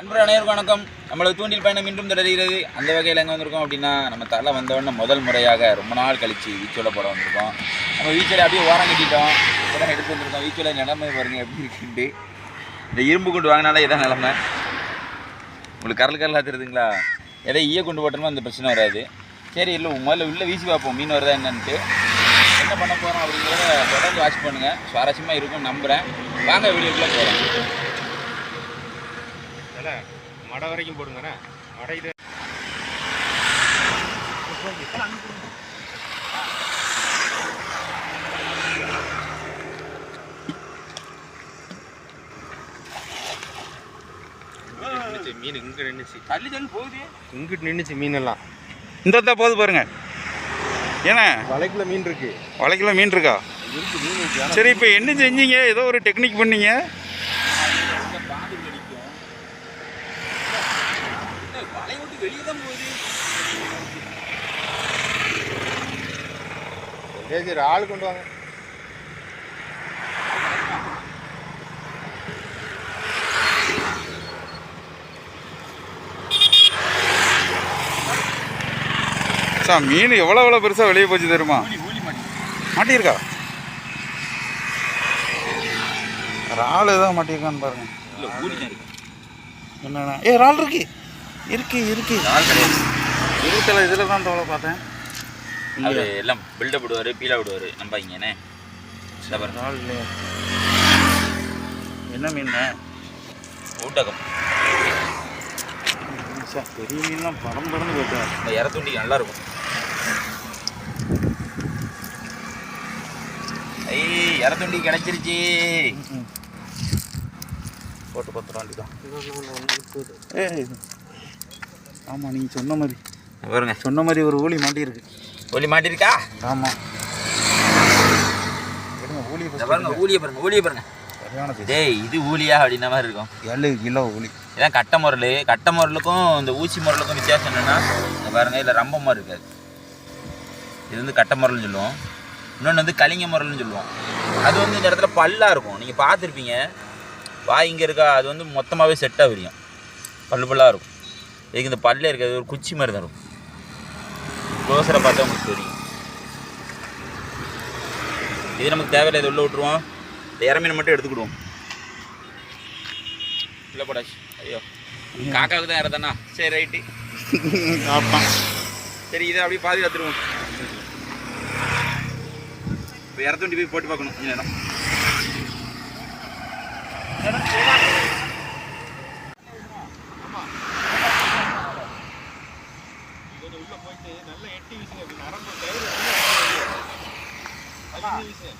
நண்பர் அனைவருக்கும் வணக்கம். நம்மளது தூண்டில் பயணம் இன்றும் தொடர்கிறது. அந்த வகையில் எங்கே வந்திருக்கோம் அப்படின்னா நம்ம தலை வந்தவொடனே முதல் முறையாக ரொம்ப நாள் கழிச்சு வீச்சோல போட வந்திருக்கோம். நம்ம வீச்சலை அப்படியே ஓரம் கட்டிட்டோம். உடனே எடுத்து வந்திருக்கோம். வீச்சோல நிலைமை பாருங்க எப்படி இருக்குண்டு இந்த இரும்பு கொண்டு வாங்கினாலே இதான் நிலமை. உங்களுக்கு கரல் கரலாக தெரியுதுங்களா? எதை ஈய கொண்டு போட்டோமோ அந்த பிரச்சனை வராது. சரி இல்லை முதல்ல உள்ளே வீசி பார்ப்போம். மீன் வருதா என்னன்ட்டு. என்ன பண்ண போகிறோம் அப்படிங்கிறத தொடர்ந்து வாட்ச் பண்ணுங்கள் சுவாரஸ்யமாக இருக்கும்னு நம்புகிறேன் வாங்க வீடியோக்குள்ளே போகிறோம் தல மடை வரைக்கும் போடுங்கண்ணே. மடை இது. நின்னுச்சு, மீன் இங்க நின்னுச்சு. தள்ளி தள்ளி போகுது. இங்கிட்டு நின்னுச்சு மீன் எல்லாம் இந்த தான் போகுது பாருங்க. ஏண்ணே? வலைக்குள்ள மீன் இருக்கு. வலைக்கில மீன் இருக்கா? இருக்கு மீன் இருக்கு. ஆனா சரி இப்போ என்ன செஞ்சீங்க? ஏதோ ஒரு டெக்னிக் பண்ணீங்க இந்த பாம்பு கடிக்கும் இந்த வலை விட்டு வெளியே தான் போகுது சரி சரி ஆள் கொண்டு வாங்க. சார் மீன் எவ்வளோ எவ்வளோ பெருசாக வெளியே போச்சு தெரியுமா? மாட்டியிருக்கா? இறால் ஏதாவது மாட்டியிருக்கான்னு பாருங்க. தான் என்னண்ணா ஏ இறால் இருக்கு. இருக்கு இருக்கு. ஆள் கிடையாது. இதில் தான் தோலை பார்த்தேன். அவர் எல்லாம் பில்டப் விடுவார் பீலா விடுவார். இல்லையா. என்ன மீன்? ஊட்டகம். சார் பெரிய மீன்லாம் படம் பறந்து போயிட்டா இந்த இறத்துண்டிக்கு நல்லா இருக்கும் ஐய் இறத்துண்டி கிடைச்சிருச்சு போட்டு பத்து தான் ஆமாம் நீங்கள் சொன்ன மாதிரி. பாருங்க. சொன்ன மாதிரி ஒரு ஊழி மாட்டியிருக்கு. ஊலி மாட்டிருக்கா? ஆமாம் பாருங்க பாருங்க ஊலியை பாருங்க. டேய் இது ஊலியா அப்படின்ன மாதிரி இருக்கும். ஏழு கிலோ ஊழி. இதான் கட்டை முரல். கட்டை முரலுக்கும் இந்த ஊசி முரலுக்கும் வித்தியாசம் என்னென்னா இங்க பாருங்க இதில் ரம்ப மாதிரி இருக்காது. இது வந்து கட்டை முரல்னு சொல்லுவோம். இன்னொன்று வந்து கலிங்க முரல்னு சொல்லுவோம். அது வந்து இந்த இடத்துல பல்லாக இருக்கும். நீங்கள் பார்த்துருப்பீங்க. வாய் இங்கே இருக்கா? அது வந்து மொத்தமாகவே செட்டாக விரியும். பல்லு பல்லாக இருக்கும். இதுக்கு இந்த பல்லே இருக்காது. ஒரு குச்சி மாதிரி தான் இருக்கும். க்ளோஸரை பார்த்தா உங்களுக்கு தெரியும். இது நமக்கு தேவையில்லை இது உள்ள விட்ருவோம் இந்த இறமீனை மட்டும் எடுத்துக்கிடுவோம். இல்லை போடாச்சு. ஐயோ. காக்காவுக்கு தான் இறதானா சரி ரைட்டு. சாப்பிட்டான் சரி இதை அப்படியே பாதுகாத்துருவோம் இப்போ இறத்துண்டி போய் போட்டு பார்க்கணும். கொஞ்ச நேரம் கொஞ்சம் உள்ள போயிட்டு நல்லா எட்டி வீசுங்க இப்படி நரம்பு கயிறு அது இன்னும் வீசுங்க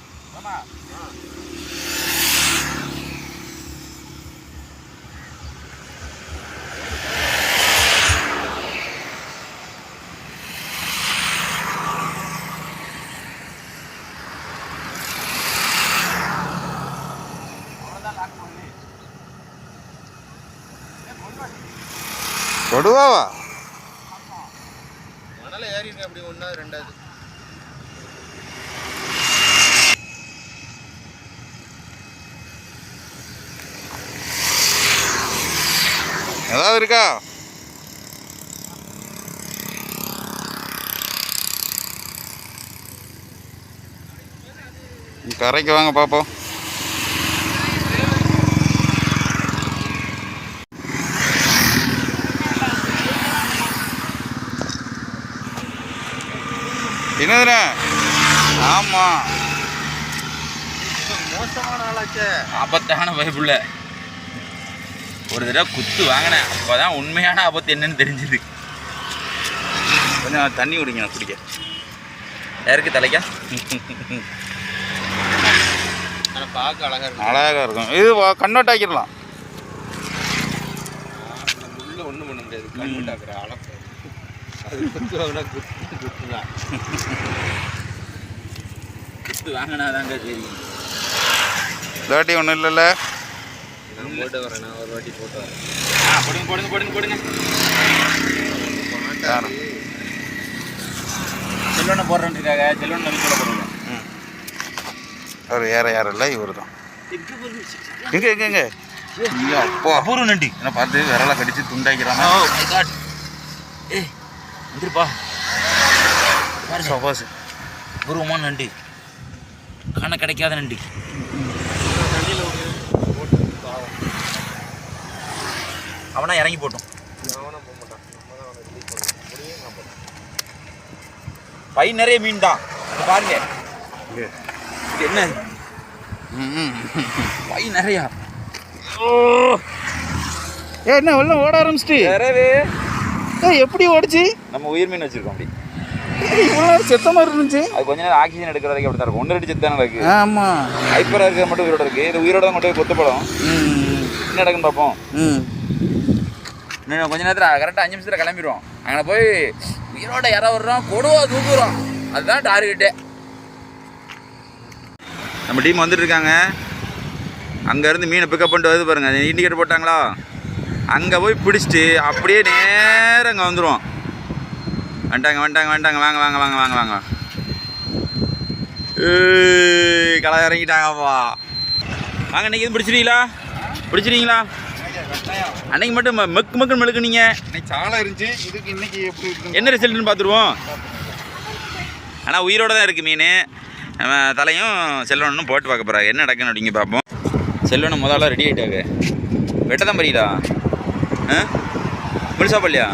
கொடுவாவா மணல ஏறிடுங்க அப்படி ஒன்றா ரெண்டாவது ஏதாவது இருக்கா? கரைக்கு வாங்க பார்ப்போம் என்னதுண்ணே? ஆமாம் மோசமான ஆளாச்சே. ஆபத்தான பைப்புள்ள ஒரு தடவை குத்து வாங்கினேன். அப்போ தான் உண்மையான ஆபத்து என்னன்னு தெரிஞ்சுது. கொஞ்சம் தண்ணி விடுங்க நான் குடிக்க யாருக்கு தலைக்கா? பார்க்க அழகா இருக்கு. அழகாக இருக்கும். இது வா- கன்வெர்ட் ஆக்கிடலாம் உள்ள ஒன்றும் பண்ண முடியாது. கண்ணுட்டு ஆக்குற அளப்பு அது குத்து வாங்கினா குத்து குத்து தான். குத்து வாங்கினாதாங்க தெரியும். இல்லாட்டி ஒன்றும் இல்லைல்ல. போட்டு வரேன். நான் ஒரு வாட்டி போட்டு வரேன். போடுங்க போடுங்க போடுங்க போடுங்க. செல்வனை போடுறேன்ருக்காங்க செல்வன் நம்பி சொல்ல போடுங்க அவர் ஏற யாரும் இல்லை இவர் தான் எங்கே எங்கே எங்கே? அபூர்வ நண்டு என்ன பார்த்து விரலை கடிச்சு துண்டாக்கிறான் ஓ மை காட் ஏய் வந்துருப்பா. பாருங்க. சபாஸ் அபூர்வமான நண்டு காண கிடைக்காத நண்டு தண்ணியில் ஒரு போட்டு பாவம் அவனா இறங்கி போட்டோம். அவனை போக மாட்டான். நம்ம தான் அவனை ரிலீஸ் பண்ணணும். முடியும் நான் போகிறேன் பை நிறைய மீன் தான் பாருங்க. இது என்ன? பை நிறையா. ஏ என்ன வெள்ளம் ஓட ஆரம்பிச்சிட்டு? நிறையவே. எப்படி ஓடிச்சு? நம்ம உயிர் மீன் வச்சிருக்கோம் அப்படி. செத்த மாதிரி இருந்துச்சு. அது கொஞ்ச நேரம் ஆக்சிஜன் எடுக்கிற வரைக்கும் அப்படி தான் இருக்கும் ஒன்று செத்தான இருக்கு ஆமா. ஹைப்பராக இருக்கிற மட்டும் உயிரோட இருக்கு. இது உயிரோட தான் கொண்டு போய் என்ன நடக்குன்னு பார்ப்போம். இன்னும் கொஞ்ச நேரத்தில் கரெக்டாக அஞ்சு நிமிஷத்தில் கிளம்பிடுவோம். அங்கே போய் உயிரோட இற விடுறோம் கொடுவா தூக்குறோம் அதுதான் டார்கெட்டு நம்ம டீம் வந்துட்டு இருக்காங்க. அங்கேருந்து மீனை பிக்கப் பண்ணிட்டு வருது பாருங்கள் இண்டிகேட்டர் போட்டாங்களா? அங்கே போய் பிடிச்சிட்டு அப்படியே நேரம் அங்கே வந்துடுவோம் வந்துட்டாங்க வந்துட்டாங்க வந்துட்டாங்க. வாங்க வாங்க வாங்க வாங்க வாங்க. ஏய், களை இறங்கிட்டாங்கப்பா. வாங்க இன்றைக்கி எதுவும் பிடிச்சிருக்கீங்களா பிடிச்சிருக்கீங்களா அன்னைக்கு மட்டும் மெக்கு மெக்குன்னு மெழுக்குனீங்க சாலை இருந்துச்சு. இதுக்கு இன்னைக்கு எப்படி என்ன ரிசல்ட்னு பார்த்துருவோம். ஆனால் உயிரோட தான் இருக்குது மீன். நம்ம தலையும் செல்வனும் போட்டு பார்க்க போகிறாங்க என்ன நடக்குன்னு அப்படிங்க பார்ப்போம். செல்வனும் முதல்ல ரெடி ஆகிட்டாங்க வெட்ட தான் படியலா ஆ? முழுசா பள்ளியா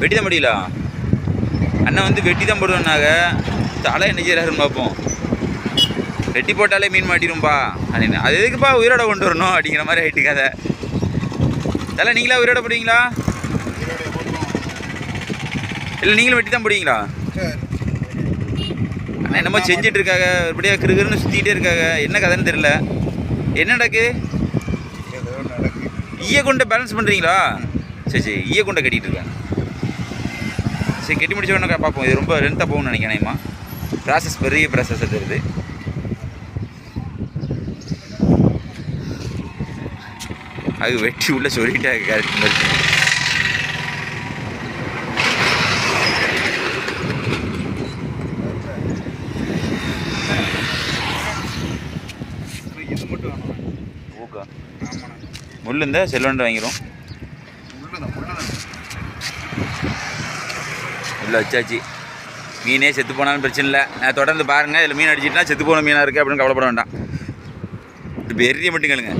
வெட்டி தான் படியலா அண்ணன் வந்து வெட்டி தான் போடுவேன்னாங்க. தலை என்ன செய்கிறாருன்னு பார்ப்போம். வெட்டி போட்டாலே மீன் மாட்டிரும்பா அப்படின்னு அது எதுக்குப்பா உயிரோட கொண்டு வரணும் அப்படிங்கிற மாதிரி ஆயிட்டு கதை. தலை நீங்களா உயிரோட போடுவீங்களா? இல்லை நீங்களும் வெட்டி தான் போடுவீங்களா? அண்ணா என்னமோ செஞ்சுட்டு இருக்காங்க. இப்படியே கிருகிருன்னு சுற்றிக்கிட்டே இருக்காங்க. என்ன கதைன்னு தெரியல. என்ன நடக்கு? ஈய கொண்டை பேலன்ஸ் பண்ணுறீங்களா சரி சரி ஈய கொண்டை கட்டிகிட்டு இருக்காங்க சரி கட்டி முடிச்ச உடனே பார்ப்போம் இது ரொம்ப லென்த்தாக நினைக்கிறேன் நினைக்கிறேன்மா ப்ராசஸ் பெரிய ப்ராசஸ் தெரியுது. அது வெட்டி உள்ள சொல்லிட்டாங்க கரெக்ட் மாதிரி முள்ளு இருந்தால் செல்வன்ட்டு வாங்கிடும் உள்ள வச்சாச்சு. மீனே செத்து போனாலும் பிரச்சனை இல்லை. நான் தொடர்ந்து பாருங்கள் இதில் மீன் அடிச்சிட்டுனா செத்து போன மீனாக இருக்குது அப்படின்னு கவலைப்பட வேண்டாம். பெரிய மட்டும் கேளுங்க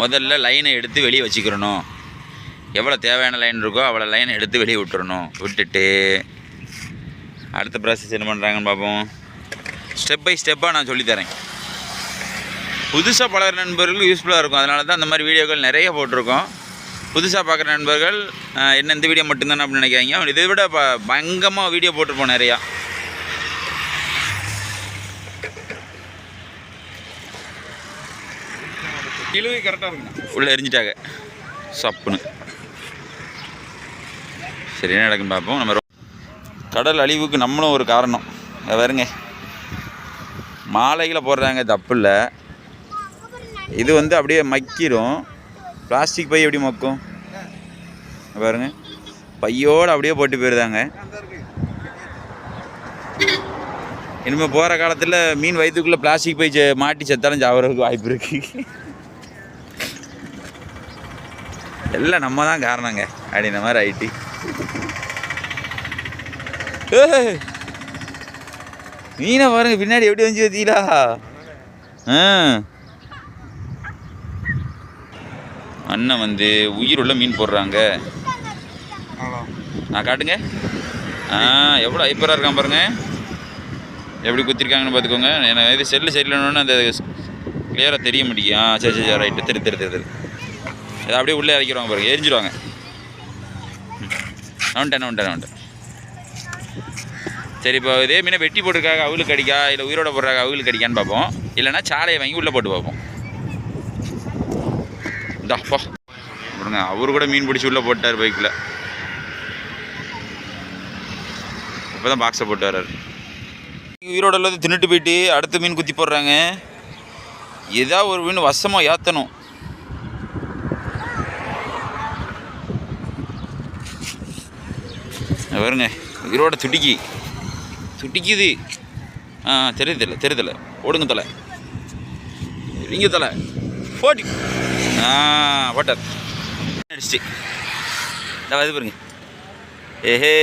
முதல்ல லைனை எடுத்து வெளியே வச்சுக்கிறணும். எவ்வளோ தேவையான லைன் இருக்கோ அவ்வளோ லைனை எடுத்து வெளியே விட்டுறணும். விட்டுட்டு அடுத்த ப்ராசஸ் என்ன பண்ணுறாங்கன்னு பார்ப்போம். ஸ்டெப் பை ஸ்டெப்பாக நான் சொல்லித்தரேன். புதுசாக பழகிற நண்பர்களுக்கு யூஸ்ஃபுல்லாக இருக்கும். அதனால தான் அந்த மாதிரி வீடியோக்கள் நிறைய போட்டிருக்கோம். புதுசாக பார்க்குற நண்பர்கள் என்ன இந்த வீடியோ மட்டும்தானே அப்படின்னு நினைக்காதீங்க. இதை விட ப பயங்கரமாக வீடியோ போட்டிருப்போம் நிறையா. கிலோவே கரெக்டாக இருக்குண்ணா உள்ளே எரிஞ்சிட்டாங்க. சப்புன்னு. சரி என்ன நடக்குன்னு பார்ப்போம். நம்ம கடல் அழிவுக்கு நம்மளும் ஒரு காரணம். வருங்க பாருங்க. மாலைகளை போடுறாங்க தப்பு இல்லை. இது வந்து அப்படியே மக்கிரும். பிளாஸ்டிக் பை எப்படி மக்கும்? பாருங்க. பையோடு அப்படியே போட்டு போயிருந்தாங்க. இனிமேல் போகிற காலத்தில் மீன் வயிற்றுக்குள்ளே பிளாஸ்டிக் பை செ- மாட்டி செத்தாலும் சாவறதுக்கு வாய்ப்பு இருக்குது எல்லாம் நம்ம தான் காரணங்க. அப்படின்ற மாதிரி ஆயிட்டு. மீனை பாருங்க பின்னாடி எப்படி வந்து வத்தீங்களா ஆ. அண்ணன் வந்து உயிருள்ள மீன் போடுறாங்க. நான் காட்டுங்க. ஆ எவ்வளோ ஐப்பராக இருக்கான் பாருங்க. எப்படி குத்திருக்காங்கன்னு பார்த்துக்கோங்க. எனக்கு இது செல்லு சரியில்லைன்னு அந்த கிளியராக தெரிய மாட்டேங்குது. ஆ சரி சரி ரைட்டு தெரி தெரி தெரி தெரி. இதை அப்படியே உள்ளே இறக்கிடுவாங்க பாருங்க எரிஞ்சிடுவாங்க நவுண்டேன் நவுண்டேன் வந்துட்டேன் சரி இப்போ இதே மீனை வெட்டி போட்டிருக்காங்க அவளுக்கு அடிக்கா இல்லை உயிரோட போடுறாங்க அவளுக்கு அடிக்கான்னு பார்ப்போம். இல்லைன்னா சாலையை வாங்கி உள்ளே போட்டு பார்ப்போம். இந்தாப்பா பாருங்க அவரு கூட மீன் பிடிச்சி உள்ளே போட்டார் பைக்கில். இப்போ தான் பாக்ஸை போட்டு வர்றாரு. உயிரோட உள்ளது தின்னுட்டு போயிட்டு அடுத்த மீன் குத்தி போடுறாங்க. ஏதாவது ஒரு மீன் வசமாக ஏற்றணும் பாருங்க உயிரோட துடிக்கி. துடிக்குது. ஆ தெரியுதில்ல தெரியுதில்ல. ஓடுங்க தலை. இங்க தலை. போட்டி ஆ போட்டார் இந்த இது பாருங்க. ஏஹே.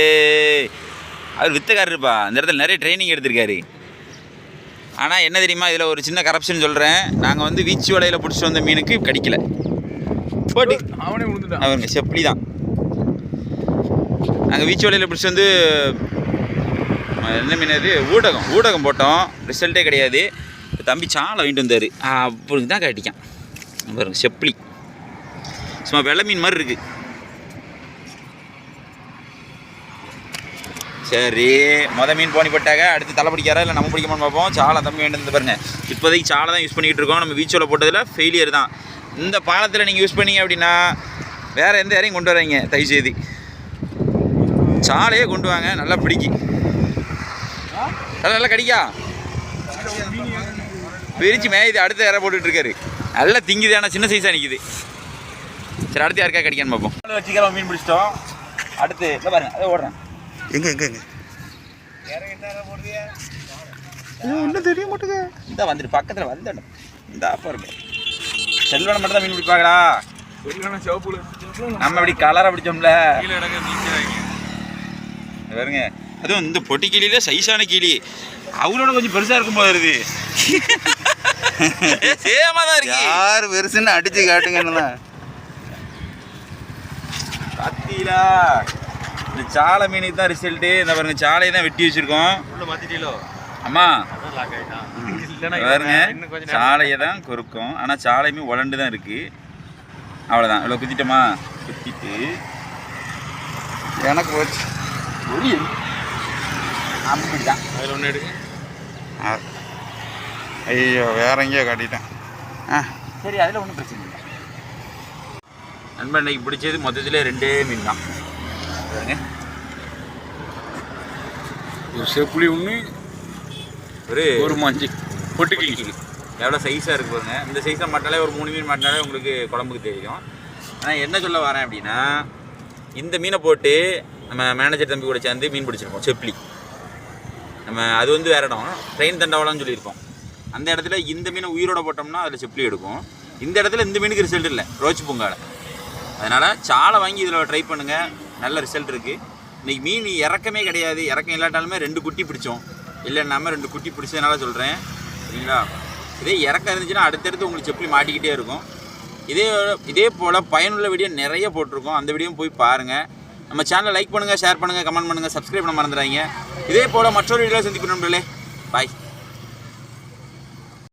அவர் வித்தக்காரருப்பா இந்த இடத்துல நிறைய ட்ரைனிங் எடுத்திருக்காரு. ஆனால் என்ன தெரியுமா? இதில் ஒரு சின்ன கரப்ஷன் சொல்கிறேன் நாங்கள் வந்து வீச்சு வலையில் பிடிச்சிட்டு வந்த மீனுக்கு கிடைக்கல. போட்டி அவனே விழுந்துட்டான் அவருங்க செப்பலி தான் நாங்கள் வீச்சு வலையில் பிடிச்சி வந்து என்ன மீன் அது? ஊடகம். ஊடகம் போட்டோம். ரிசல்ட்டே கிடையாது. தம்பி சாலை வாங்கிட்டு வந்தார். அப்படி தான் கட்டிக்கான். பாருங்க செப்பலி. சும்மா வெள்ளை மீன் மாதிரி இருக்குது சரி மொத மீன் போனி போட்டாங்க அடுத்து தலை பிடிக்காரா இல்லை நம்ம பிடிக்கமான்னு பார்ப்போம். சாலை தம்பி வேண்டியது பாருங்கள் இப்போதைக்கு சாலை தான் யூஸ் பண்ணிக்கிட்டு இருக்கோம். நம்ம வீச்சோல போட்டதில் ஃபெயிலியர் தான். இந்த பாலத்தில் நீங்கள் யூஸ் பண்ணீங்க அப்படின்னா வேறு எந்த யாரையும் கொண்டு வராங்க தயவு செய்து சாலையே கொண்டு வாங்க நல்லா பிடிக்கி. நல்லா நல்லா கடிக்கா. பிரிச்சு மேயுது அடுத்த யாரை போட்டுட்டு இருக்காரு நல்லா திங்குது ஆனால் சின்ன சைஸாக நிற்குது சரி அடுத்து யாருக்கா கடிக்கான்னு பார்ப்போம் வச்சுக்கிறோம் மீன் பிடிச்சிட்டோம். அடுத்து இல்லை பாருங்க அதை ஓடுறேன். எங்க எங்க எங்க? ஒன்றும் தெரிய மாட்டேங்க இந்த வந்துட்டு பக்கத்தில் வந்துடும் இந்த பாருங்க செல்வனை மட்டும் தான் மீன் பிடிப்பாங்களா? சிவப்புல நம்ம இப்படி கலரை பிடிச்சோம்ல. பாருங்க. அதுவும் இந்த பொட்டி கிளியில சைஸான கிளி. அவளோட கொஞ்சம் பெருசா இருக்கும் போது வருது சேமா தான் இருக்கு. யார் பெருசுன்னு அடிச்சு காட்டுங்கன்னு தான். பாத்தீங்களா? இந்த சாலை மீனுக்கு தான் ரிசல்ட்டு இந்த பாருங்க சாலையை தான் வெட்டி வச்சிருக்கோம். உள்ள மாத்திட்டீங்களோ? அம்மா. பாருங்க இன்னும் கொஞ்சம் நேரம் சாலையை தான் கொறுக்கும். ஆனால் சாலையுமே உலண்டு தான் இருக்கு. அவ்வளோதான் இவ்வளோ குத்திட்டோமா? குத்திட்டு. எனக்கு போச்சு. அப்படிதான். அதில் ஒன்று எடுங்க. ஐயோ வேற எங்கேயோ காட்டிட்டேன். ஆ. சரி அதில் ஒன்றும் பிரச்சனை இல்லை. நண்பன் இன்னைக்கு பிடிச்சது மொத்தத்தில் ரெண்டே மீன் தான் ஒரு செப்புளி ஒன்று ஒரு ஒரு மஞ்சி. பொட்டுக்கிளி. எவ்வளோ சைஸாக இருக்கு பாருங்க. இந்த சைஸை மாட்டாலே ஒரு மூணு மீன் மாட்டினாலே உங்களுக்கு குழம்புக்கு தெரியும். ஆனால் என்ன சொல்ல வரேன் அப்படின்னா இந்த மீனை போட்டு நம்ம மேனேஜர் தம்பி கூட சேர்ந்து மீன் பிடிச்சிருக்கோம் செப்லி நம்ம அது வந்து வேற இடம். ட்ரெயின் தண்டவாளம்னு சொல்லியிருப்போம் அந்த இடத்துல இந்த மீனை உயிரோட போட்டோம்னா அதில் செப்லி எடுக்கும். இந்த இடத்துல இந்த மீனுக்கு ரிசல்ட் இல்லை ரோச்சு பூங்காவில் அதனால் சாலை வாங்கி இதில் ட்ரை பண்ணுங்கள் நல்ல ரிசல்ட் இருக்குது இன்றைக்கி மீன் இறக்கமே கிடையாது. இறக்கம் இல்லாட்டாலுமே ரெண்டு குட்டி பிடிச்சோம். இல்லைன்னாமல் ரெண்டு குட்டி பிடிச்சதுனால சொல்கிறேன் சரிங்களா? இதே இறக்கம் இருந்துச்சுன்னா அடுத்தடுத்து உங்களுக்கு செப்பலி மாட்டிக்கிட்டே இருக்கும். இதே இதே போல் பயனுள்ள வீடியோ நிறைய போட்டிருக்கோம். அந்த வீடியோ போய் பாருங்கள் நம்ம சேனலை லைக் பண்ணுங்கள் ஷேர் பண்ணுங்கள் கமெண்ட் பண்ணுங்கள் சப்ஸ்கிரைப் பண்ண மறந்துடாதீங்க. இதே போல் மற்றொரு வீடியோவில் சந்திப்போம் நண்பர்களே. பாய்